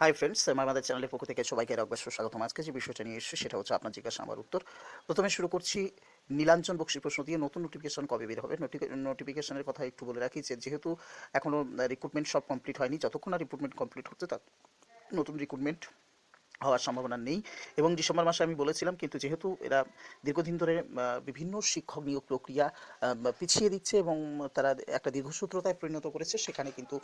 Hi friends আমাদের চ্যানেলের পক্ষ থেকে সবাইকে একবার স্বাগতম আজকে যে বিষয়টা নিয়ে এসেছি, সেটা হচ্ছে আপনার জিজ্ঞাসা আমার উত্তর। প্রথমে শুরু করছি নীলাঞ্চন বক্সির প্রশ্ন দিয়ে। নতুন নোটিফিকেশন কবে বের হবে? নোটিফিকেশনের কথা একটু বলে রাখি যে, যেহেতু এখনও রিক্রুটমেন্ট সব কমপ্লিট হয়নি, যতক্ষণ না রিক্রুটমেন্ট কমপ্লিট হচ্ছে তার নতুন রিক্রুটমেন্ট হওয়ার সম্ভাবনা নেই। এবং ডিসেম্বর মাসে আমি বলেছিলাম কিন্তু যেহেতু এরা দীর্ঘদিন ধরে বিভিন্ন শিক্ষক নিয়োগ প্রক্রিয়া পিছিয়ে দিচ্ছে এবং তারা একটা দীর্ঘসূত্রতায় পরিণত করেছে সেখানে কিন্তু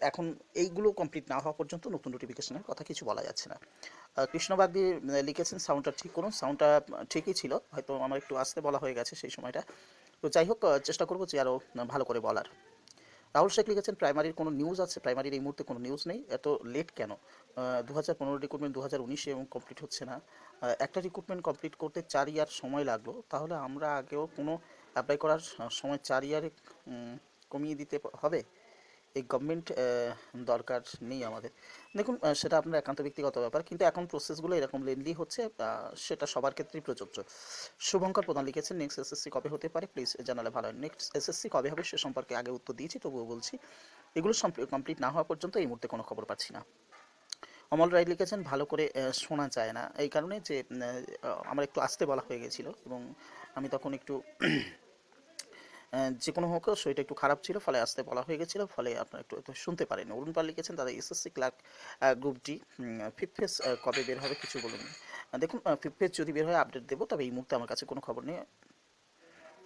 এখন এইগুলো কমপ্লিট না হওয়া পর্যন্ত নতুন নোটিফিকেশনের কথা কিছু বলা যাচ্ছে না। আহ, কৃষ্ণবাগ দিয়ে লিখেছেন সাউন্ডটা ঠিক করুন সাউন্ডটা ঠিকই ছিল হয়তো আমার একটু আসতে বলা হয়ে গেছে সেই সময়টা। তো যাই হোক চেষ্টা করব যে আরও ভালো করে বলার। রাহুল শেখ লিখেছেন, প্রাইমারির কোনো নিউজ আছে? প্রাইমারির এই মুহূর্তে কোনো নিউজ নেই। এত লেট কেন? দু হাজার পনেরো রিক্রুটমেন্ট দু হাজার উনিশে এবং কমপ্লিট হচ্ছে না। একটা রিক্রুটমেন্ট কমপ্লিট করতে চার ইয়ার সময় লাগল। তাহলে আমরা আগেও কোনো অ্যাপ্লাই করার সময় চার ইয়ারে কমিয়ে দিতে হবে? এই গভর্নমেন্ট দরকার নেই আমাদের। দেখুন সেটা আপনার একান্ত ব্যক্তিগত ব্যাপার, কিন্তু এখন প্রসেসগুলো এরকম লেন্দি হচ্ছে সেটা সবার ক্ষেত্রেই প্রযোজ্য। শুভঙ্কর প্রধান লিখেছেন নেক্সট এসএসসি কবে হতে পারে? প্লিজ জানালে ভালো হয়। নেক্সট এসএসসি কবে হবে সে সম্পর্কে আগে উত্তর দিয়েছি, তবুও বলছি, এগুলো কমপ্লিট না হওয়া পর্যন্ত এই মুহূর্তে কোনো খবর পাচ্ছি না। অমল রায় লিখেছেন, ভালো করে শোনা যায় না। এই কারণে যে আমার একটু আসতে বলা হয়ে গেছিল এবং আমি তখন একটু যে কোনো হোক শরীরটা একটু খারাপ ছিল, ফলে আসতে বলা হয়ে গেছিল, ফলে আপনারা একটু শুনতে পারেন অরুণ পাল লিখেছেন তাদের এসএসসি ক্লার্ক গ্রুপটি ফিফথ ফেজ কবে বের হবে কিছু বলুন। দেখুন ফিফথ ফেজ যদি বের হয় আপডেট দেবো, তবে এই মুহূর্তে আমার কাছে কোনো খবর নেই।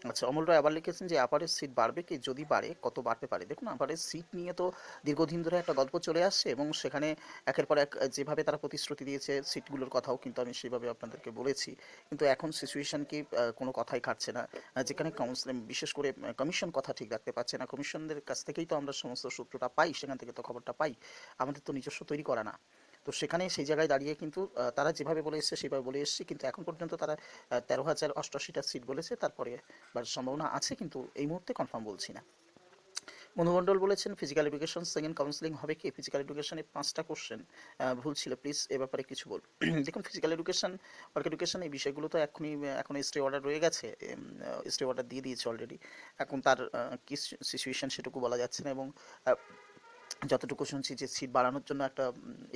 আচ্ছা অমল রায় আবার লিখেছেন যে আপারের সিট বাড়বে কি? যদি বাড়ে, কত বাড়তে পারে? দেখুন আপারের সিট নিয়ে তো দীর্ঘদিন ধরে একটা গল্প চলে আসছে এবং সেখানে একের পর এক, যেভাবে তারা প্রতিশ্রুতি দিয়েছে সিটগুলোর কথাও কিন্তু আমি সেভাবে আপনাদেরকে বলেছি। কিন্তু এখন সিচুয়েশন কি কোনো কথাই খাটছে না। যেখানে কাউন্সিল বিশেষ করে কমিশন কথা ঠিক রাখতে পারছে না। কমিশনদের কাছ থেকেই তো আমরা সমস্ত সূত্রটা পাই, সেখান থেকে তো খবরটা পাই। আমাদের তো নিজস্ব তৈরি করা না। তো সেখানে সেই জায়গায় দাঁড়িয়ে কিন্তু তারা যেভাবে বলে এসছে সেভাবে বলে এসছে। কিন্তু এখন পর্যন্ত তারা তেরো হাজার অষ্টআশিটা সিট বলেছে। তারপরে বাড়ার সম্ভাবনা আছে কিন্তু এই মুহূর্তে কনফার্ম বলছি না। মধুমণ্ডল বলেছেন ফিজিক্যাল এডুকেশন সেকেন্ড কাউন্সিলিং হবে কি? ফিজিক্যাল এডুকেশনে পাঁচটা কোশ্চেন ভুল ছিল। প্লিজ এ ব্যাপারে কিছু বল দেখুন ফিজিক্যাল এডুকেশন ওয়ার্ক এডুকেশন এই বিষয়গুলো তো এখনই এখন স্টে অর্ডার রয়ে গেছে। স্টে অর্ডার দিয়ে দিয়েছে অলরেডি এখন তার কি সিচুয়েশন সেটুকু বলা যাচ্ছে না এবং যতটুকু শুনছি যে সিট বাড়ানোর জন্য একটা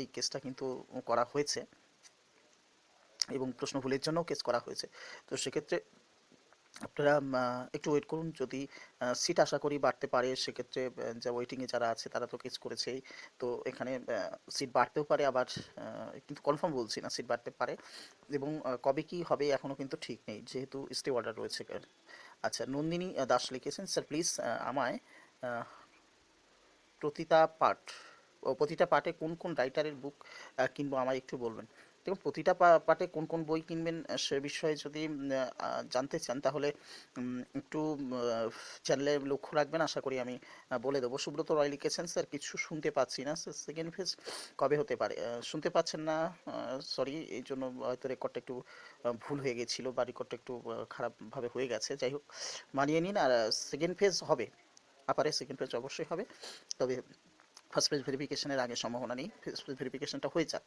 এই কেসটা কিন্তু করা হয়েছে এবং প্রশ্ন ভুলের জন্যও কেস করা হয়েছে। তো সেক্ষেত্রে আপনারা একটু ওয়েট করুন। যদি সিট আশা করি বাড়তে পারে, সেক্ষেত্রে যা ওয়েটিংয়ে যারা আছে, তারা তো কেস করেছেই। তো এখানে সিট বাড়তেও পারে আবার কিন্তু কনফার্ম বলছি না সিট বাড়তে পারে এবং কবে কি হবে এখনও কিন্তু ঠিক নেই, যেহেতু স্টে অর্ডার রয়েছে। আচ্ছা নন্দিনী দাস লিখেছেন স্যার প্লিজ আমায় প্রতিটা ও প্রতিটা পার্টে কোন কোন রাইটারের বুক কিনবো আমায় একটু বলবেন? দেখুন, প্রতিটা পার্টে কোন কোন বই কিনবেন সে বিষয়ে যদি জানতে চান, তাহলে একটু চ্যানেলে লক্ষ্য রাখবেন, আশা করি আমি বলে দেবো। সুব্রত রয় লিখেছেন, স্যার, কিছু শুনতে পাচ্ছি না, স্যার সেকেন্ড ফেজ কবে হতে পারে? শুনতে পাচ্ছেন না সরি এই জন্য হয়তো রেকর্ডটা একটু ভুল হয়ে গেছিল বা রেকর্ডটা একটু খারাপভাবে হয়ে গেছে। যাই হোক, মানিয়ে নিন, আর সেকেন্ড ফেজ হবে। আপারে সেকেন্ড পেজ অবশ্যই হবে। তবে ফার্স্ট পেজ ভেরিফিকেশনের আগে সম্ভাবনা নেই। ফার্স্ট পেজ ভেরিফিকেশনটা হয়ে যাক।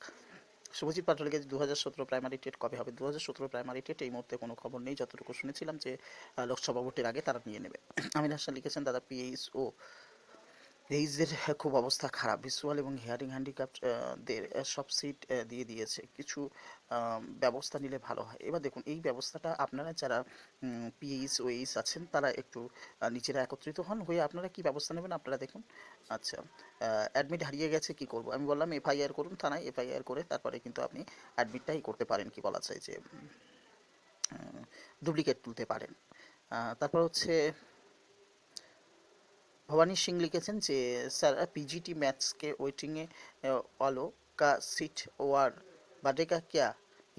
শুভজিৎ পাটলিকে দু হাজার সতেরো প্রাইমারি টেট কবে হবে? দু হাজার সতেরো প্রাইমারি টেট এই মুহূর্তে কোনো খবর নেই। যতটুকু শুনেছিলাম যে লোকসভা ভোটের আগে তারা নিয়ে নেবে। আমিন হাসান লিখেছেন, দাদা পিএইচ ও এইজের খুব অবস্থা খারাপ। ভিজুয়াল এবং হিয়ারিং হ্যান্ডিক্যাপদের সব সিট দিয়ে দিয়েছে। কিছু ব্যবস্থা নিলে ভালো হয়। এবার দেখুন, এই ব্যবস্থাটা আপনারা যারা পিএইচ ও এইচ আছেন, তারা একটু নিজেরা একত্রিত হন। হয়ে আপনারা কি ব্যবস্থা নেবেন আপনারা দেখুন। আচ্ছা অ্যাডমিট হারিয়ে গেছে, কি করব? আমি বললাম এফআইআর করুন থানায় এফআইআর করে তারপরে কিন্তু আপনি অ্যাডমিটটাই করতে পারেন, কি বলা যায় যে ডুপ্লিকেট তুলতে পারেন। তারপর হচ্ছে ভবানী সিং লিখেছেন যে, স্যার, পিজিটি ম্যাথসকে ওয়েটিংয়ে অলো কা সিট ওয়ার বাডেকা কিয়া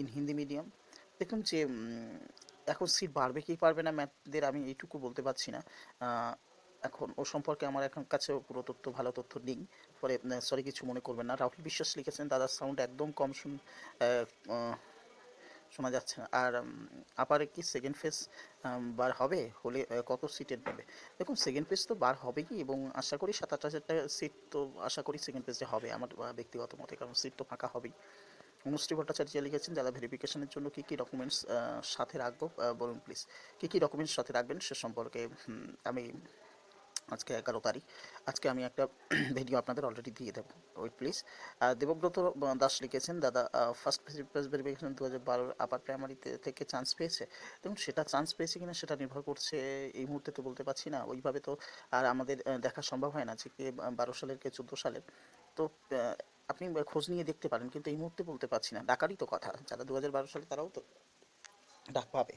ইন হিন্দি মিডিয়াম? দেখুন যে এখন সিট বাড়বে কি পারবে না ম্যাথদের আমি এইটুকু বলতে পারছি না। এখন ও সম্পর্কে আমার এখন কাছে পুরো তথ্য, ভালো তথ্য নেই। পরে সরি কিছু মনে করবেন না। রাহুল বিশ্বাস লিখেছেন, দাদার সাউন্ড একদম কম শুন শোনা যাচ্ছে না। আর আপারে কি সেকেন্ড ফেজ বার হবে? হলে কত সিটের নেবে? দেখুন সেকেন্ড পেজ তো বার হবে কি? এবং আশা করি সাত আট হাজারটা সিট তো আশা করি সেকেন্ড পেজে হবে আমার ব্যক্তিগত মতে। কারণ সিট তো ফাঁকা হবেই। অনুশ্রী ভট্টাচার্য লিখেছেন, যারা ভেরিফিকেশনের জন্য কী কী ডকুমেন্টস সাথে রাখব? বলুন প্লিজ কী কী ডকুমেন্টস সাথে রাখবেন সে সম্পর্কে আমি আজকে এগারো তারিখ। আজকে আমি একটা ভিডিও আপনাদের অলরেডি দিয়ে দেবো। ওয়েট প্লিজ দেবব্রত দাস লিখেছেন, দাদা ফার্স্ট প্রেস ভেরিফিকেশন দু হাজার বারোর আপার প্রাইমারিতে থেকে চান্স পেয়েছে? এবং সেটা চান্স পেয়েছে কিনা, সেটা নির্ভর করছে, এই মুহূর্তে তো বলতে পারছি না। ওইভাবে তো আর আমাদের দেখা সম্ভব হয় না যে কে বারো সালের কে চোদ্দ সালের। তো আপনি খোঁজ নিয়ে দেখতে পারেন, কিন্তু এই মুহূর্তে বলতে পারছি না। ডাকারই তো কথা। যারা দু হাজার বারো সালে, তারাও তো ডাক পাবে।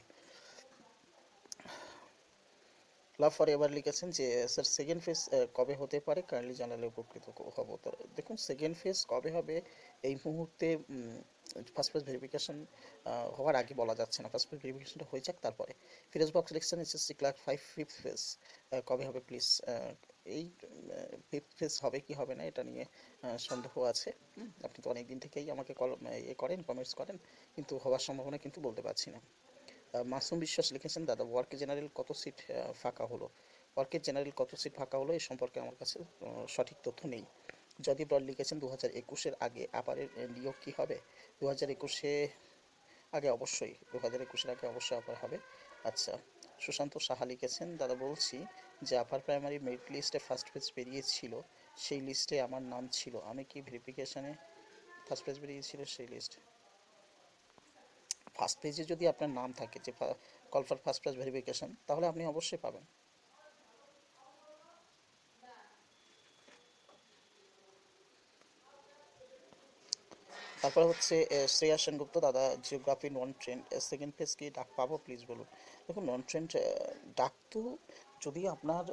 লাভ ফর এভার লিখেছেন যে স্যার সেকেন্ড ফেজ কবে হতে পারে? কাইন্ডলি জানালে উপকৃত হব। তো দেখুন সেকেন্ড ফেজ কবে হবে? এই মুহূর্তে ফার্স্ট ফেজ ভেরিফিকেশন হওয়ার আগে বলা যাচ্ছে না। ফার্স্ট ফেজ ভেরিফিকেশনটা হয়ে যাক, তারপরে ফিরোজ বক্স লিখছেন SSC clerk five fifth phase কবে হবে প্লিজ এই ফিফথ ফেজ হবে কি হবে না, এটা নিয়ে সন্দেহ আছে। আপনি তো অনেক দিন থেকেই আমাকে কল ইয়ে করেন কমেন্টস করেন, কিন্তু হওয়ার সম্ভাবনা কিন্তু বলতে পারছি না। মাসুম বিশ্বাস লিখেছেন, দাদা ওয়ার্কে জেনারেল কত সিট ফাঁকা হলো? ওয়ার্কের জেনারেল কত সিট ফাঁকা হলো এই সম্পর্কে আমার কাছে সঠিক তথ্য নেই। যদি ব্রড লিখেছেন দু হাজার একুশের আগে আপারের নিয়োগ কী হবে? দু হাজার একুশে আগে অবশ্যই দু হাজার একুশের আগে অবশ্যই আপার হবে। আচ্ছা সুশান্ত সাহা লিখেছেন, দাদা, বলছি যে আপার প্রাইমারি মেরিট লিস্টে ফার্স্ট পেজ বেরিয়েছিল, সেই লিস্টে আমার নাম ছিল। আমি কি ভেরিফিকেশানে ফার্স্ট পেজ বেরিয়েছিল সেই লিস্ট ফার্স্ট পেজে যদি আপনার নাম থাকে যে call for first page verification তাহলে আপনি অবশ্যই পাবেন। তারপরে হচ্ছে শ্রেয়া সেনগুপ্ত, দাদা geography non trained second phase কি? ডাক পাবো প্লিজ বলুন। দেখুন, নন ট্রেন্ড ডাক তো যদি আপনার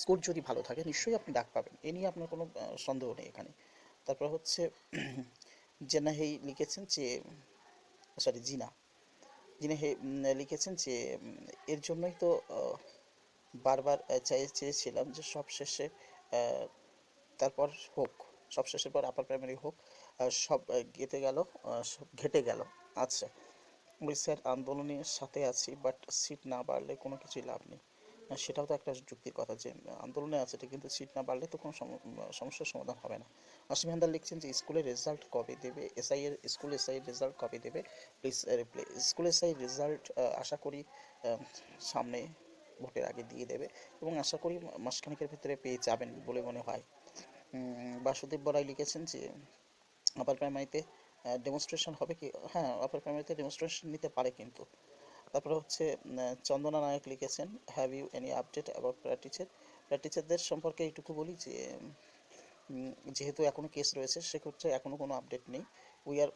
স্কোর যদি ভালো থাকে, নিশ্চয়ই আপনি ডাক পাবেন। এ নিয়ে আপনার কোনো সন্দেহ নেই এখানে। তারপর হচ্ছে, জেনাহেই লিখেছেন যে সরি জিনা যিনি লিখেছেন যে এর জন্যই তো বারবার চাই, চেয়েছিলাম যে সব শেষে তারপর হোক, সব শেষের পর আপার প্রাইমারি হোক সব গেতে গেল সব ঘেটে গেল আচ্ছা স্যার, আন্দোলনের সাথে আছি বাট সিট না বাড়লে কোনো কিছুই লাভ নেই। সেটাও তো একটা যুক্তির কথা যে, আন্দোলনে আছে ঠিক কিন্তু সিট না বাড়লে তো কোনো সম- সমস্যার সমাধান হবে না। অসীম হান্দার লিখছেন যে স্কুলের রেজাল্ট কবে দেবে? এসআই এর, স্কুল এসআই রেজাল্ট কবে দেবে? Please reply school SI result আশা করি সামনে ভোটের আগে দিয়ে দেবে এবং আশা করি মাসখানেকের ভিতরে পেয়ে যাবেন বলে মনে হয়। বাসুদেব বরাই লিখেছেন যে আপার প্রাইমারিতে ডেমনস্ট্রেশন হবে কি? হ্যাঁ আপার প্রাইমারিতে ডেমনস্ট্রেশন নিতে পারে কিন্তু। তারপরে হচ্ছে চন্দনা নায়ক লিখেছেন have you any update about প্র্যাকটিসের প্র্যাকটিসারদের সম্পর্কে এইটুকু বলি যে যেহেতু এখনও কেস রয়েছে সেক্ষেত্রে এখনও কোনো আপডেট নেই। We are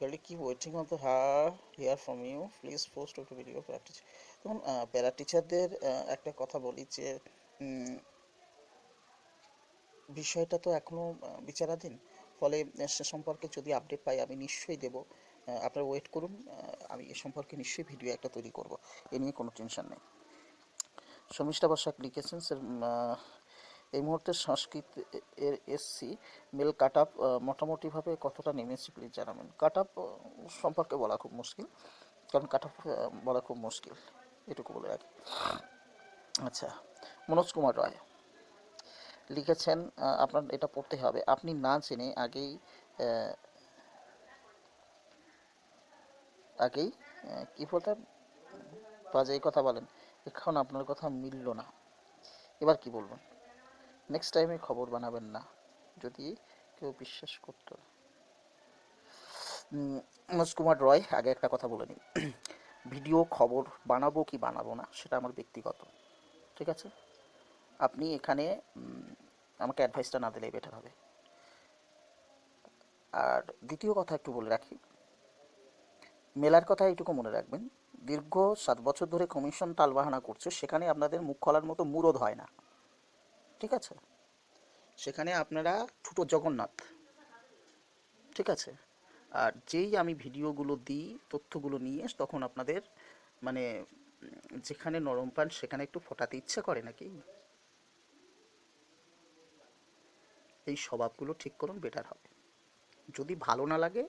really keep waiting on the her hear from you please post to video practice দেখুন প্যারা টিচারদের একটা কথা বলি যে বিষয়টা তো এখনও আহ, বিচারাধীন। ফলে সে সম্পর্কে যদি আপডেট পাই আমি নিশ্চয়ই দেব। আপনারা ওয়েট করুন। আমি এ সম্পর্কে নিশ্চয়ই ভিডিও একটা তৈরি করব। এ নিয়ে কোনো টেনশন নেই। শর্মিষ্ঠা বসাক লিখেছেন, স্যার এই মুহূর্তে সংস্কৃত এর এসসি মেল কাট আপ মোটামুটিভাবে কতটা নেমেছে প্লিজ জানাবেন। কাট আপ সম্পর্কে বলা খুব মুশকিল। কারণ কাট আপ বলা খুব মুশকিল। এটুকু বলে রাখি। আচ্ছা মনোজ কুমার রায় লিখেছেন আপনার এটা পড়তে হবে। আপনি না জেনে আগেই আগেই কি বলতেন বাজে কথা বলেন, এখন আপনার কথা মিলল না। এবার কি বলবেন? নেক্সট টাইমে খবর বানাবেন না, যদি কেউ বিশ্বাস করত। কুমার রয়, আগে একটা কথা বলে নিই। ভিডিও খবর বানাবো কি বানাবো না, সেটা আমার ব্যক্তিগত। ঠিক আছে? আপনি এখানে আমাকে অ্যাডভাইসটা না দিলেই বেটার হবে। আর দ্বিতীয় কথা একটু বলে রাখি। মেলার কথা এইটুকু মনে রাখবেন। দীর্ঘ সাত বছর ধরে কমিশন টালবাহানা করছে, সেখানে আপনাদের মুখ খোলার মতো মুরদ হয় না। ঠিক আছে? সেখানে আপনারা ছোটো জগন্নাথ। ঠিক আছে? আর যেই আমি ভিডিওগুলো দিই, তথ্যগুলো নিয়ে, তখন আপনাদের মানে যেখানে নরম পান, সেখানে একটু ফোটাতে ইচ্ছে করে নাকি? এই স্বভাবগুলো ঠিক করুন বেটার হবে। যদি ভালো না লাগে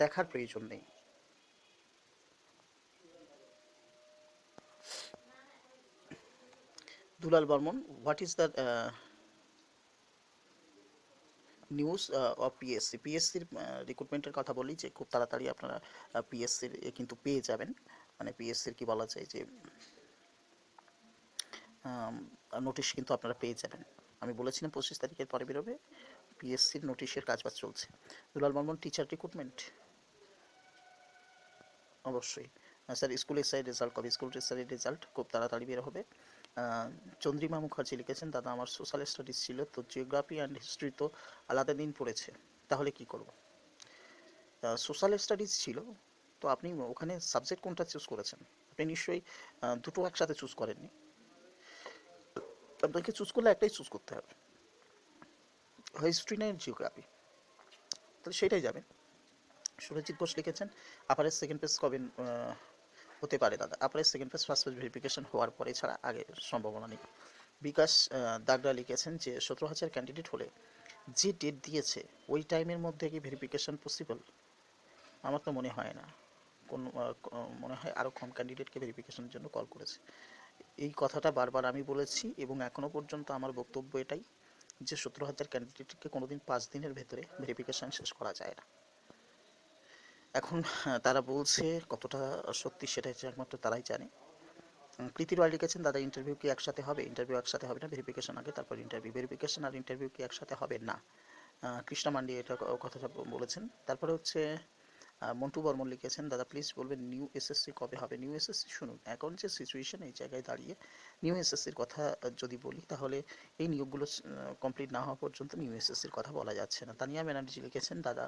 দেখার প্রয়োজন নেই। Dulal Barman what is the news of PSC পিএসসির রিক্রুটমেন্টের কথা বলি যে খুব তাড়াতাড়ি আপনারা পিএসসির কিন্তু পেয়ে যাবেন। মানে পিএসসির কি বলা যায় যে নোটিশ কিন্তু আপনারা পেয়ে যাবেন। আমি বলেছিলাম পঁচিশ তারিখের পরে বেরোবে। পিএসসির নোটিশের কাজবাজ চলছে। দুলাল বর্মন টিচার রিক্রুটমেন্ট অবশ্যই। স্যার স্কুল এসআই রেজাল্ট কবে? স্কুল এসআই রেজাল্ট খুব তাড়াতাড়ি বের হবে। চন্দ্রিমা মুখার্জি লিখেছেন, দাদা, আমার সোশ্যাল স্টাডিজ ছিল, তো জিওগ্রাফি অ্যান্ড হিস্ট্রি তো আলাদা দিন পড়েছে, তাহলে কি করব? সোশ্যাল স্টাডিজ ছিল, তো আপনি ওখানে সাবজেক্ট কোনটা চুজ করেছেন? আপনি নিশ্চয়ই দুটো একসাথে চুজ করেননি। আপনাকে চুজ করলে একটাই চুজ করতে হবে। হিস্ট্রি না জিওগ্রাফি তাহলে সেটাই যাবেন সুরজিৎ ঘোষ লিখেছেন আপারের সেকেন্ড পেজ কবে হতে পারে দাদা? আপারের second page first page verification হওয়ার পরে ছাড়া আগে সম্ভাবনা নেই। বিকাশ দাগরা লিখেছেন যে, সতেরো হাজার ক্যান্ডিডেট হলে যে ডেট দিয়েছে, ওই টাইমের মধ্যে কি ভেরিফিকেশন পসিবল আমার তো মনে হয় না। কোন মনে হয় আরও কম ক্যান্ডিডেটকে ভেরিফিকেশনের জন্য কল করেছে। এই কথাটা বারবার আমি বলেছি এবং এখনও পর্যন্ত আমার বক্তব্য এটাই যে, সতেরো হাজার ক্যান্ডিডেটকে কোনোদিন পাঁচ দিনের ভেতরে ভেরিফিকেশন শেষ করা যায় না। এখন তারা বলছে কতটা সত্যি সেটা একমাত্র তারাই জানে। প্রীতি রয় লিখেছেন দাদা ইন্টারভিউ কি একসাথে হবে? ইন্টারভিউ একসাথে হবে না ভেরিফিকেশন আগে, তারপর ইন্টারভিউ ভেরিফিকেশন আর ইন্টারভিউ কি একসাথে হবে? না। কৃষ্ণা মান্ডি এটা কথাটা বলেছেন। তারপরে হচ্ছে মন্টু বর্মন লিখেছেন, দাদা প্লিজ বলবেন নিউ এসএসসি কবে হবে? নিউ এসএসসি শুনুন, এখন যে সিচুয়েশন এই জায়গায় দাঁড়িয়ে নিউ এসএসসির কথা যদি বলি, তাহলে এই নিয়োগগুলো কমপ্লিট না হওয়া পর্যন্ত নিউ এসএসসির কথা বলা যাচ্ছে না। তানিয়া ব্যানার্জি লিখেছেন, দাদা,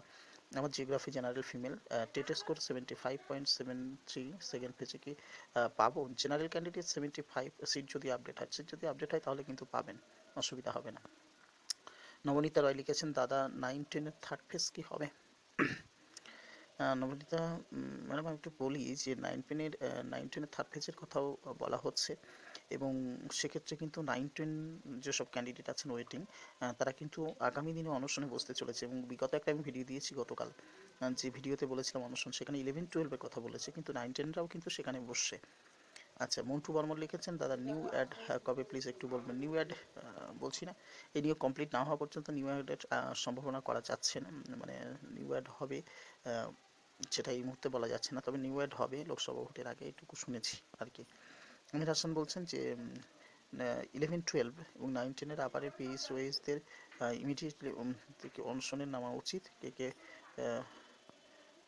আমার geography general female টেটের score seventy five point seven three second পেজে কি পাবো? General candidate seventy five seat যদি আপডেট হয় সিট যদি আপডেট হয়, তাহলে কিন্তু পাবেন, অসুবিধা হবে না। নবনীতা রয় লিখেছেন, দাদা নাইন টেনের থার্ড ফেজ কি হবে? নবনীতা ম্যাডাম আমি একটু বলি যে নাইন টেনের নাইন টেনের থার্ড ফেজের কথাও বলা হচ্ছে এবং সেক্ষেত্রে কিন্তু নাইন টেন যেসব ক্যান্ডিডেট আছেন ওয়েটিং তারা কিন্তু আগামী দিনে অনশনে বসতে চলেছে এবং বিগত একটা আমি ভিডিও দিয়েছি গতকাল যে ভিডিওতে বলেছিলাম অনশন, সেখানে ইলেভেন টুয়েলভের কথা বলেছে, কিন্তু নাইন টেনরাও কিন্তু সেখানে বসছে। আচ্ছা মন্টু বর্মন লিখেছেন, দাদা নিউ অ্যাড কবে প্লিজ একটু বলবেন? নিউ অ্যাড বলছি না এই নিয়োগ কমপ্লিট না হওয়া পর্যন্ত নিউ অ্যাডের সম্ভাবনা করা যাচ্ছে না মানে নিউ অ্যাড হবে সেটা এই মুহূর্তে বলা যাচ্ছে না, তবে নিউ অ্যাড হবে, লোকসভা ভোটের আগে এটুকু শুনেছি আর কি আমির হাসান বলছেন যে ইলেভেন টুয়েলভ এবং নাইন টেনের আপারের পিএইচ ওয়েসদের ইমিডিয়েটলি থেকে অনশনের নামা উচিত। কে কে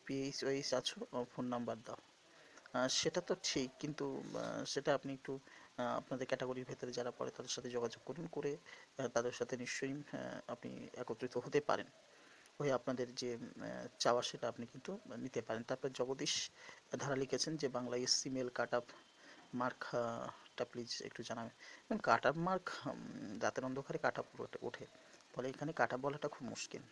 পিএইচ ওয়েস আছো ফোন নাম্বার দাও। সেটা তো ঠিক, কিন্তু সেটা আপনি একটু আপনাদের ক্যাটাগরির ভেতরে যারা পড়ে তাদের সাথে যোগাযোগ করুন করে তাদের সাথে নিশ্চয়ই আপনি একত্রিত হতে পারেন। হয়ে আপনাদের যে চাওয়া সেটা আপনি কিন্তু নিতে পারেন। তারপর জগদীশ ধারা লিখেছেন যে Bangla SC male cut up মার্কটা please একটু জানাবেন। কাট আপ মার্ক রাতের অন্ধকারে কাট আপ ওঠে। ফলে এখানে কাট আপ বলাটা খুব মুশকিল।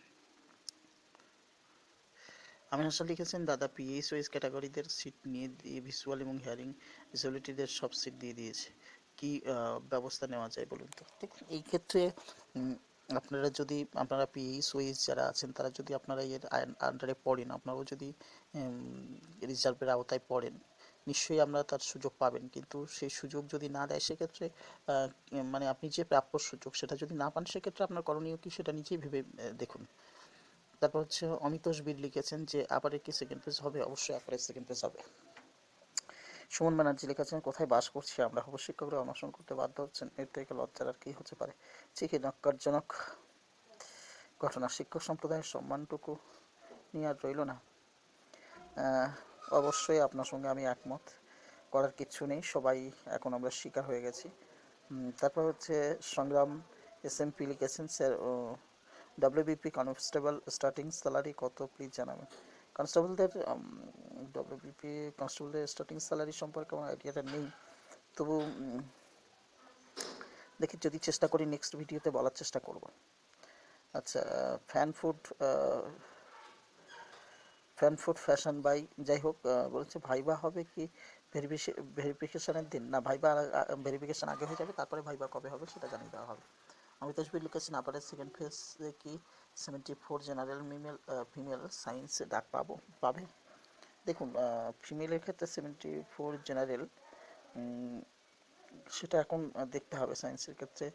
আমির হাসান লিখেছেন, দাদা পিএইচ ওয়েস ক্যাটাগরিদের সিট নিয়ে দিয়ে ভিজুয়াল এবং হিয়ারিং ডিসেবিলিটিদের সব সিট দিয়ে দিয়েছে। কি ব্যবস্থা নেওয়া যায় বলুন তো? দেখুন, এই ক্ষেত্রে আপনারা যদি, আপনারা পিএইচ ওয়েস যারা আছেন, তারা যদি আপনারা এর আন্ডারে পড়েন, আপনারাও যদি রিজার্ভের আওতায় পড়েন, নিশ্চয়ই আমরা তার সুযোগ পাবেন। কিন্তু সেই সুযোগ যদি না দেয়, সেক্ষেত্রে মানে আপনি যে প্রাপ্য সুযোগ সেটা যদি না পান, সেক্ষেত্রে আপনার করণীয় কি সেটা নিজেই ভেবে দেখুন। তারপর হচ্ছে অমিতোষ বীর লিখেছেন যে আবার কি সেকেন্ড পেজ হবে? অবশ্যই আবার সেকেন্ড পেজ হবে। সুমন ব্যানার্জি লিখেছেন, কোথায় বাস করছি আমরা? হব শিক্ষকরা অনশন করতে বাধ্য হচ্ছেন। এর থেকে লজ্জার আর কি হতে পারে? ঠিকই নক্কারজনক ঘটনা। শিক্ষক সম্প্রদায়ের সম্মানটুকু নিয়ে আর রইল না। অবশ্যই আপনার সঙ্গে আমি একমত। করার কিচ্ছু নেই, সবাই এখন আমরা শিকার হয়ে গেছি। তারপর হচ্ছে সংগ্রাম এস এম পি লিখেছেন, sir WBP constable starting salary কত প্লিজ জানাবেন। কনস্টেবলদের ডাব্লিউবিপি কনস্টেবলদের স্টার্টিং স্যালারি সম্পর্কে আমার আইডিয়াটা নেই। তবু দেখি যদি চেষ্টা করি নেক্সট ভিডিওতে বলার চেষ্টা করব। আচ্ছা fan food fan food fashion by যাই হোক বলছে ভাইবা হবে কি ভেরিফিকেশনের দিন? না, ভাইবা ভেরিফিকেশন আগে হয়ে যাবে, তারপরে ভাইবা কবে হবে সেটা জানিয়ে দেওয়া হবে। আমি তসবির লিখেছেন আপারের সেকেন্ড ফেজে কি সেভেন্টি ফোর জেনারেল মিমেল ফিমেল সায়েন্সে ডাক পাবো, পাবে? দেখুন ফিমেলের ক্ষেত্রে সেভেন্টি ফোর জেনারেল সেটা এখন দেখতে হবে সায়েন্সের ক্ষেত্রে।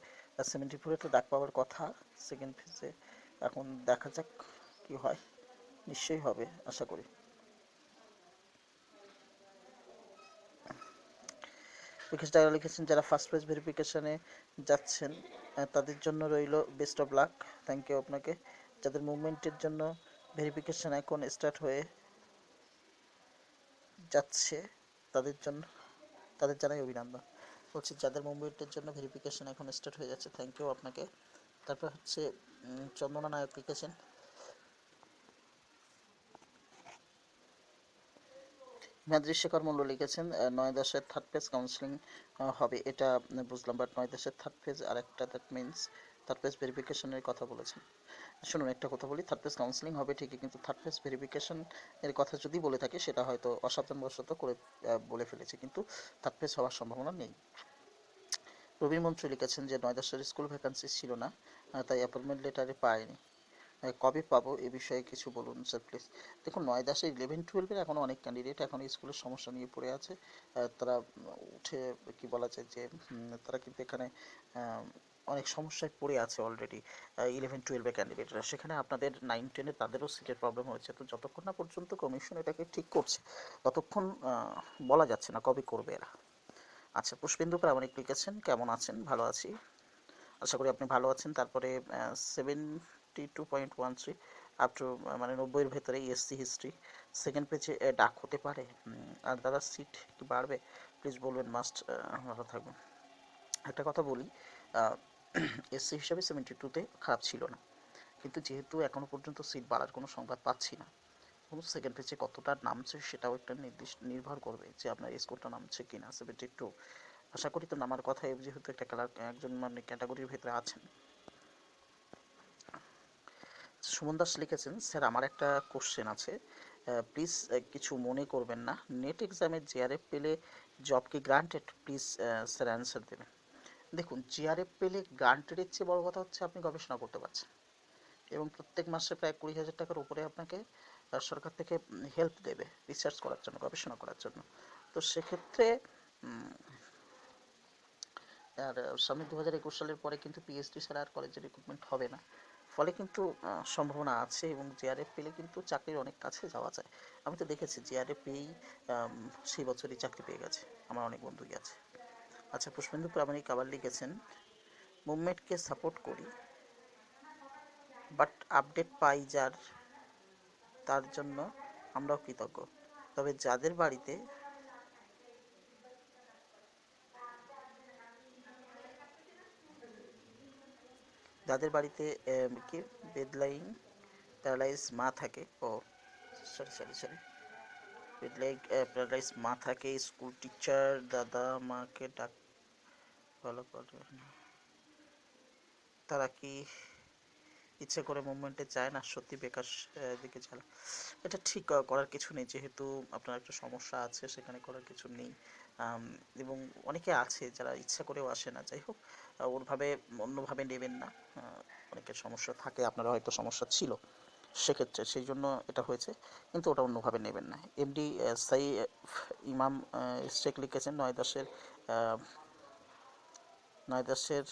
সেভেন্টি ফোরে তো ডাক পাওয়ার কথা সেকেন্ড ফেজে এখন দেখা যাক কি হয়। নিশ্চয়ই হবে, আশা করি। বিকাশ লিখেছেন, যারা ফার্স্ট পেজ ভেরিফিকেশনে যাচ্ছেন তাদের জন্য রইল best of luck thank you আপনাকে। যাদের মুভমেন্টের জন্য ভেরিফিকেশন এখন স্টার্ট হয়ে যাচ্ছে তাদের জন্য, তাদের জানাই অভিনন্দন। বলছি, যাদের মুভমেন্টের জন্য ভেরিফিকেশন এখন স্টার্ট হয়ে যাচ্ছে থ্যাংক ইউ আপনাকে। তারপর হচ্ছে চন্দনা নায়ক লিখেছেন। হিমাদ্রি শেখর মল্ল লিখেছেন নয় দশের থার্ড পেজ কাউন্সিলিং হবে, এটা বুঝলাম বাট নয় দশের থার্ড পেজ আর একটা দ্যাট মিনস থার্ড পেজ ভেরিফিকেশনের কথা বলেছেন। শুনুন, একটা কথা বলি থার্ড পেজ কাউন্সিলিং হবে ঠিকই, কিন্তু থার্ড পেজ ভেরিফিকেশন এর কথা যদি বলে থাকে, সেটা হয়তো অসাবধানবশত করে বলে ফেলেছে, কিন্তু থার্ড পেজ হওয়ার সম্ভাবনা নেই। রবীন মন্ত্রী লিখেছেন যে নয় স্কুল ভ্যাকান্সি ছিল না তাই অ্যাপয়েন্টমেন্ট লেটারে পায়নি। কবে পাবো এ বিষয়ে কিছু বলুন স্যার প্লিজ দেখুন নয় দাসে ইলেভেন টুয়েলভের এখনও অনেক ক্যান্ডিডেট এখন স্কুলের সমস্যা নিয়ে পড়ে আছে। তারা উঠে, কি বলা যায় যে তারা কিন্তু এখানে অনেক সমস্যায় পড়ে আছে অলরেডি ইলেভেন টুয়েলভের ক্যান্ডিডেটরা সেখানে আপনাদের নাইন টেনে তাদেরও সিটের প্রবলেম হয়েছে। তো যতক্ষণ না পর্যন্ত কমিশন এটাকে ঠিক করছে, ততক্ষণ বলা যাচ্ছে না কবে করবে এরা। আচ্ছা পুষ্পেন্দু প্রামাণিক লিখেছেন, কেমন আছেন? ভালো আছি। আশা করি আপনি ভালো আছেন। তারপরে seventy two point one three up to মানে নব্বইয়ের ভেতরে এসসি হিস্ট্রি সেকেন্ড পেজে ডাক হতে পারে। আর দাদা সিট কি বাড়বে প্লিজ বলবেন মাস্ট ভালো থাকবেন। একটা কথা বলি এসসি হিসাবে সেভেন্টি টুতে খারাপ ছিল না। কিন্তু যেহেতু এখনও পর্যন্ত সিট বাড়ার কোনো সংবাদ পাচ্ছি না এবং সেকেন্ড পেজে কতটা নামছে সেটাও একটা নির্দিষ্ট, নির্ভর করবে যে আপনার স্কোরটা নামছে কি না সেভেন্টি টু আশা করি তো নামার কথা যেহেতু একটা কালার একজন মানে ক্যাটাগরির ভেতরে আছেন। সুমন দাস লিখেছেন, স্যার, আমার একটা কোশ্চেন আছে। প্লিজ কিছু মনে করবেন না। নেট এক্সামে জিআরএফ পেলে জব কি গ্রান্টেড প্লিজ স্যার অ্যান্সার দেবেন। দেখুন জিআরএফ পেলে গ্রান্টেডের চেয়ে বড় কথা হচ্ছে আপনি গবেষণা করতে পারছেন। এবং প্রত্যেক মাসে প্রায় কুড়ি হাজার টাকার উপরে আপনাকে সরকার থেকে হেল্প দেবে রিসার্চ করার জন্য, গবেষণা করার জন্য। তো সেক্ষেত্রে আর, সামনে দু হাজার একুশ সালের পরে কিন্তু পিএইচডি ছাড়া আর কলেজের রিক্রুটমেন্ট হবে না। ফলে কিন্তু সম্ভাবনা আছে এবং জিআরএফ পেলে কিন্তু চাকরির অনেক কাছে যাওয়া যায়। আমি তো দেখেছি জিআরএফ পেয়েই সেই বছরই চাকরি পেয়ে গেছে। আমার অনেক বন্ধুই আছে। আচ্ছা পুষ্পেন্দু প্রামাণিক আবার লিখেছেন মুভমেন্টকে সাপোর্ট করি বাট আপডেট পাই যার, তার জন্য আমরাও কৃতজ্ঞ। তবে যাদের বাড়িতে যাদের বাড়িতে কি বেদলাইন প্যারালাইজ মা থাকে, ও সরি সরি সরি বেদলাইন প্যারালাইজ মা থাকে, স্কুল টিচার, দাদা মাকে ডাক, ভালো করে তারা কি ইচ্ছে করে মুভমেন্টে যায় না? সত্যি বেকার দিকে চালা এটা ঠিক করার কিছু নেই, যেহেতু আপনার একটা সমস্যা আছে, সেখানে করার কিছু নেই। এবং অনেকে আছে যারা ইচ্ছা করেও আসে না। যাই হোক ওরভাবে অন্যভাবে নেবেন না। অনেকের সমস্যা থাকে আপনারা হয়তো সমস্যা ছিল। সেক্ষেত্রে সেই জন্য এটা হয়েছে। কিন্তু ওটা অন্যভাবে নেবেন না। এমডি সাই ইমাম শেখ লিখেছেন নয় দশের নয় দশের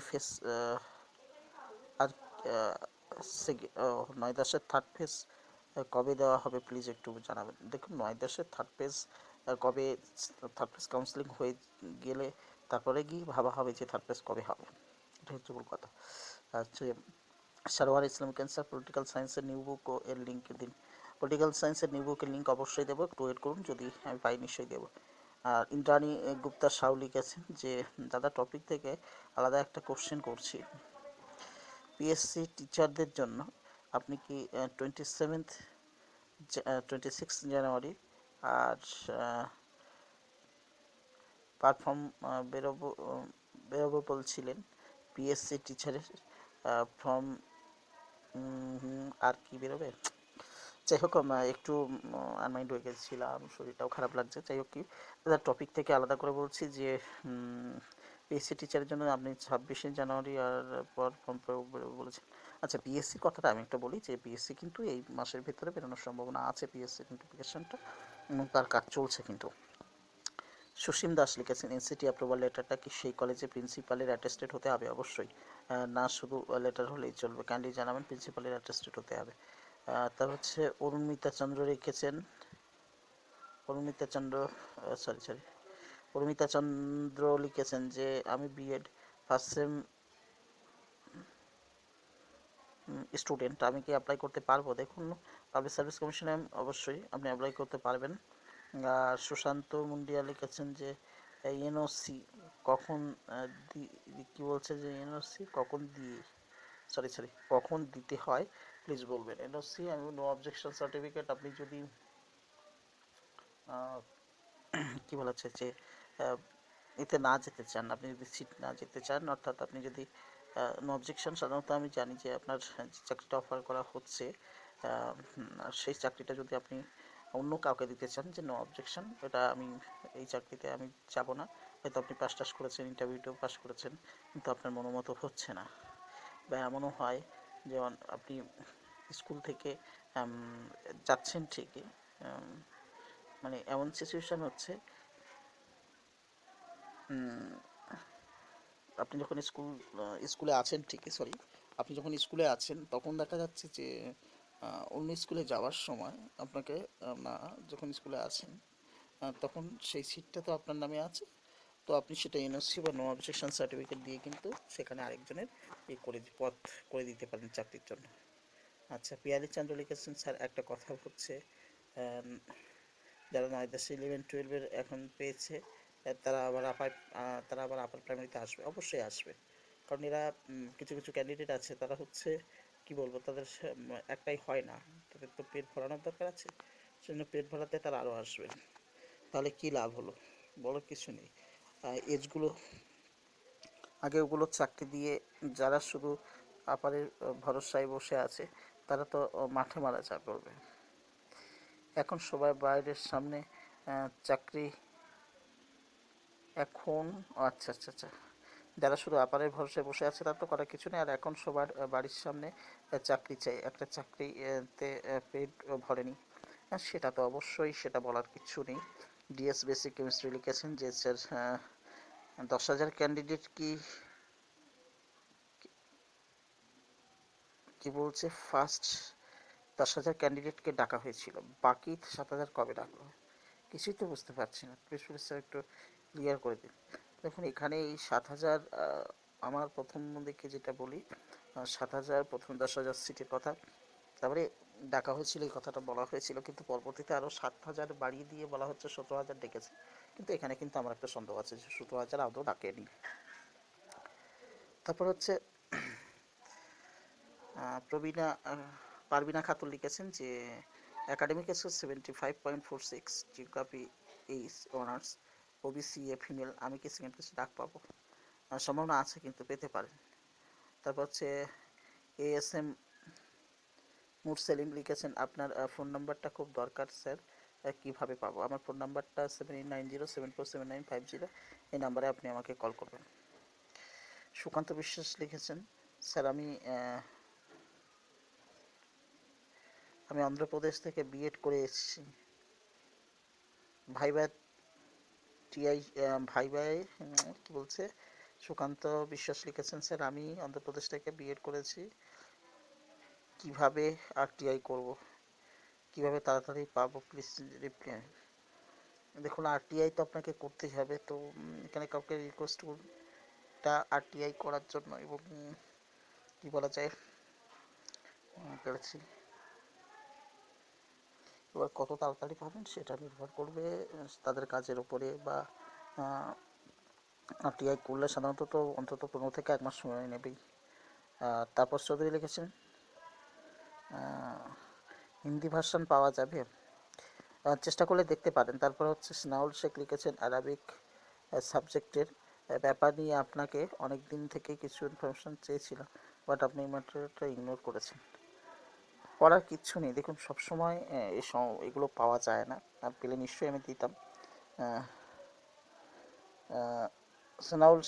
ফেস আর আহ, নয় দশের থার্ড ফেজ কবে দেওয়া হবে প্লিজ একটু জানাবেন। দেখুন নয় দশের থার্ড পেজ কবে থার্ড পেজ কাউন্সিলিং হয়ে গেলে তারপরে গিয়ে ভাবা হবে যে থার্ড পেজ কবে হবে। এটা হচ্ছে কথা। আর হচ্ছে সারোয়ার ইসলাম ক্যান্সার পলিটিক্যাল সায়েন্সের নিউ বুক এর লিঙ্ক দিন। পলিটিক্যাল সায়েন্সের নিউ বুকের লিঙ্ক অবশ্যই দেবো, একটু ওয়েট করুন, যদি আমি পাই নিশ্চয়ই দেবো। আর ইন্দ্রাণী গুপ্তা সাউ লিখেছেন যে, দাদা টপিক থেকে আলাদা একটা কোশ্চেন করছি। পিএসসি টিচারদের জন্য আপনি কি twenty seventh twenty six January আর পারফর্ম বেরোবো বেরোবো বলছিলেন পিএসসি টিচারের ফর্ম আর কি বেরোবে? যাই হোক একটু আনমাইন্ড হয়ে গেছিলাম, শরীরটাও খারাপ লাগছে। যাই হোক কি টপিক থেকে আলাদা করে বলছি যে পিএসসি টিচারের জন্য আপনি ছাব্বিশে জানুয়ারি আর পর ফর্ম বলেছেন। আচ্ছা পিএসসির কথাটা আমি একটা বলি যে পিএসসি কিন্তু এই মাসের ভিতরে বেরোনোর সম্ভাবনা আছে পিএসসি নোটিফিকেশনটা এবং তার কাজ চলছে কিন্তু। সুসীম দাস লিখেছেন এনসিটি অ্যাপ্রুভাল লেটারটা কি সেই কলেজে প্রিন্সিপালের অ্যাটেস্টেড হতে হবে? অবশ্যই। না, শুধু লেটার হলেই চলবে। কাইন্ডলি জানাবেন প্রিন্সিপালের অ্যাটেস্টেড হতে হবে। তার হচ্ছে অরুণমিতা চন্দ্র লিখেছেন, অরুণমিতা চন্দ্র সরি সরি পরিমিতা চন্দ্র লিখেছেন যে, আমি বিএড ফার্স্ট সেম স্টুডেন্ট আমি কি অ্যাপ্লাই করতে পারব? দেখুন পাবলিক সার্ভিস কমিশনে অবশ্যই আপনি অ্যাপ্লাই করতে পারবেন। সুশান্ত মুন্ডিয়া লিখেছেন যে এনওসি কখন কি বলছে যে এনওসি? কখন দিয়ে সরি সরি কখন দিতে হয়? প্লিজ বলবেন। এনওসি, আমি নো অবজেকশন সার্টিফিকেট আপনি যদি কি বলা হচ্ছে যে এতে না যেতে চান, আপনি যদি সিট না যেতে চান, অর্থাৎ আপনি যদি নো অবজেকশন সাধারণত আমি জানি যে আপনার যে চাকরিটা অফার করা হচ্ছে সেই চাকরিটা যদি আপনি অন্য কাউকে দিতে চান যে, নো অবজেকশন, এটা আমি এই চাকরিতে আমি যাব না। হয়তো আপনি পাস টাস করেছেন ইন্টারভিউতেও পাস করেছেন, কিন্তু আপনার মনোমতো হচ্ছে না। বা এমনও হয় যেমন আপনি স্কুল থেকে যাচ্ছেন ঠিকই মানে এমন সিচুয়েশান হচ্ছে আপনি যখন স্কুল স্কুলে আছেন ঠিকই সরি আপনি যখন স্কুলে আছেন, তখন দেখা যাচ্ছে যে অন্য স্কুলে যাওয়ার সময় আপনাকে আহ, না যখন স্কুলে আহ, তখন সেই সিটটা তো আপনার নামে আছে। তো আপনি সেটা এনওসি বা নো অবজেকশন সার্টিফিকেট দিয়ে কিন্তু সেখানে আরেকজনের এ করে পথ করে দিতে পারেন চাকরির জন্য। আচ্ছা পিয়ালি চন্দ্র লিখেছেন স্যার একটা কথা হচ্ছে যারা নয় দশ ইলেভেন টুয়েলভের এখন পেয়েছে তারা আবার আপার তারা আবার আপার প্রাইমারিতে আসবে অবশ্যই আসবে। কারণ এরা কিছু কিছু ক্যান্ডিডেট আছে তারা হচ্ছে কি বলব, তাদের একটাই হয় না। তাদের তো পেট ভরানোর দরকার আছে, সেজন্য পেট ভরাতে তারা আরও আসবে। তাহলে কি লাভ হলো? বলো কিছু নেই। এজগুলো আগে ওগুলো চাকরি দিয়ে যারা শুধু আপারের ভরসায় বসে আছে, তারা তো মাঠে মারা যা করবে। এখন সবাই বাইরের সামনে চাকরি এখন আচ্ছা আচ্ছা আচ্ছা। যারা শুধু আপারের ভরসায় বসে আছে তার তো করার কিছু নেই। আর এখন সবার বাড়ির সামনে চাকরি চাই। একটা চাকরি আহ, তে পেট ভরেনি। হ্যাঁ, সেটা তো অবশ্যই সেটা বলার কিছু নেই। ডিএস বেসিক কেমিস্ট্রি লিখেছেন যে স্যার দশ হাজার ক্যান্ডিডেট কি কি বলছে? ফার্স্ট দশ হাজার ক্যান্ডিডেটকে ডাকা হয়েছিল। বাকি সাত হাজার কবে ডাকলো? কিছুই তো বুঝতে পারছি না। প্লিজ স্যার একটু ক্লিয়ার করে দিন। দেখুন, এখানে এই সাত হাজার আমার প্রথম দিকে যেটা বলি সাত হাজার, প্রথম দশ হাজার সিটের কথা। তারপরে ডাকা হয়েছিল, এই কথাটা বলা হয়েছিল, কিন্তু পরবর্তীতে আরও সাত হাজার বাড়িয়ে দিয়ে বলা হচ্ছে সতেরো হাজার ডেকেছে। কিন্তু এখানে কিন্তু আমার একটা সন্দেহ আছে যে সতেরো হাজার আদৌ ডাকেনি। তারপর হচ্ছে প্রবীণা পারবিনা খাতুন লিখেছেন যে academic score seventy five point four six geography H honours OBC A female আমি কি সেকেন্ড ক্লাসে ডাক পাবো। সম্ভাবনা আছে কিন্তু পেতে পারেন। তারপর হচ্ছে এ এস এএসএম মুরসেলিম লিখেছেন, আপনার ফোন নাম্বারটা খুব দরকার, স্যার। কীভাবে পাবো? আমার ফোন নাম্বারটা seven eight nine zero seven four seven nine five zero এই নাম্বারে আপনি আমাকে কল করবেন। সুকান্ত বিশ্বাস লিখেছেন, স্যার, আমি আমি অন্ধ্রপ্রদেশ থেকে বিএড করে এসেছি। ভাই ভাই টিআই ভাই ভাই কি বলছে? সুকান্ত বিশ্বাস লিখেছেন, স্যার, আমি অন্ধ্রপ্রদেশ থেকে বিএড করেছি। কীভাবে আর টিআই করব? কীভাবে তাড়াতাড়ি পাবো? প্লিজ রিপ্লাই দেখুন আরটিআই তো আপনাকে করতেই হবে। তো এখানে কাউকে রিকোয়েস্ট করুন। টা আরটিআই করার জন্য এবং কি বলা যায়? পেরেছি। এবার কত তাড়াতাড়ি পাবেন সেটা নির্ভর করবে তাদের কাজের ওপরে বা আরটিআই করলে সাধারণত তো অন্তত পনেরো থেকে এক মাস সময় নেবেই। তাপস চৌধুরী লিখেছেন হিন্দি ভার্সন পাওয়া যাবে। চেষ্টা করলে দেখতে পারেন। তারপর হচ্ছে স্নাউল শেখ লিখেছেন আরাবিক সাবজেক্টের। ব্যাপার নিয়ে আপনাকে অনেক দিন থেকে কিছু ইনফরমেশন চেয়েছিলাম বাট আপনি এই ম্যাটারটা ইগনোর করেছেন। করার কিচ্ছু নেই। দেখুন সবসময় এই এগুলো পাওয়া যায় না। আর পেলে নিশ্চয়ই আমি দিতাম। আহ,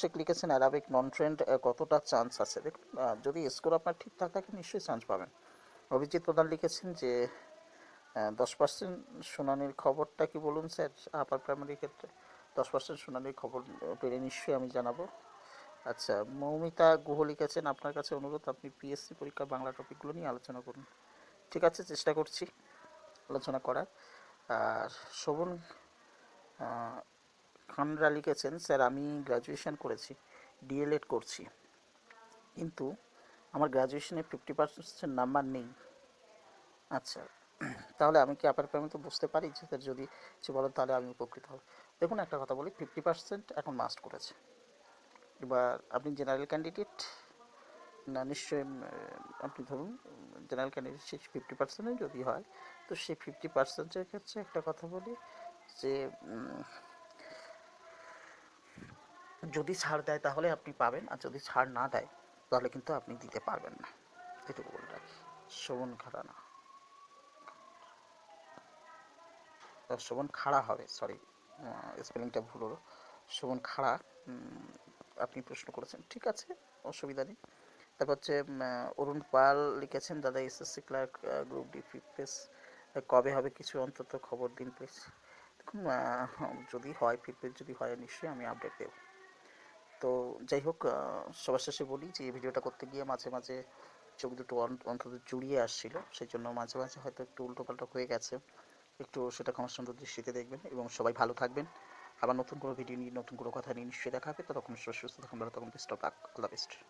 শেখ লিখেছেন অ্যারাবিক নন ট্রেন্ড কতটা চান্স আছে? দেখুন যদি স্কোর আপনার ঠিকঠাক থাকে নিশ্চয়ই চান্স পাবেন। অভিজিৎ প্রধান লিখেছেন যে দশ পার্সেন্ট শুনানির খবরটা কি বলুন স্যার? আপার প্রাইমারি ক্ষেত্রে দশ পার্সেন্ট শুনানির খবর পেলে নিশ্চয়ই আমি জানাব। আচ্ছা মৌমিতা গুহ লিখেছেন আপনার কাছে অনুরোধ আপনি পিএসসি পরীক্ষা বাংলা টপিকগুলো নিয়ে আলোচনা করুন। ঠিক আছে, চেষ্টা করছি আলোচনা করার। আর শোভন খানরা লিখেছেন স্যার আমি গ্র্যাজুয়েশন করেছি ডিএলএড করছি। কিন্তু আমার গ্র্যাজুয়েশনে ফিফটি পার্সেন্ট নাম্বার নেই। আচ্ছা তাহলে আমি কি আপার প্রাইমারি তো বুঝতে পারি যে স্যার যদি কিছু বলেন তাহলে আমি উপকৃত হব। দেখুন একটা কথা বলি ফিফটি পার্সেন্ট এখন মাস্ট করেছে। এবার আপনি জেনারেল ক্যান্ডিডেট না, নিশ্চয়ই আপনি ধরুন জেনারেল ক্যান্ডিডেট সেই ফিফটি পার্সেন্টে যদি হয়, তো সেই ফিফটি পার্সেন্টের ক্ষেত্রে একটা কথা বলি যে যদি ছাড় দেয় তাহলে আপনি পাবেন, আর যদি ছাড় না দেয় তাহলে কিন্তু আপনি দিতে পারবেন না। এটুকু বলে রাখি। শোভন খাড়া না। শোভন খাড়া হবে সরি স্পেলিংটা ভুল হলো। শোভন খাড়া আপনি প্রশ্ন করেছেন, ঠিক আছে, অসুবিধা নেই। তারপর হচ্ছে অরুণ পাল লিখেছেন, দাদা SSC clerk group D fitness কবে হবে কিছু অন্তত খবর দিন প্লিজ দেখুন যদি হয় ফিটনেস যদি হয়, নিশ্চয়ই আমি আপডেট দেবো। তো যাই হোক সবার শেষে বলি যে, এই ভিডিওটা করতে গিয়ে মাঝে মাঝে চোখ দুটো অন- অন্তত জুড়িয়ে আসছিল। সেই জন্য মাঝে মাঝে হয়তো একটু উল্টোপাল্টা হয়ে গেছে। একটু সেটা ক্ষমা সুন্দর দৃষ্টিতে দেখবেন এবং সবাই ভালো থাকবেন। আবার নতুন কোনো ভিডিও নিয়ে, নতুন কোনো কথা নিয়ে নিশ্চয়ই দেখা হবে। ততক্ষণ সুস্থ থাকুন, ভালো থাকুন best of luck all the best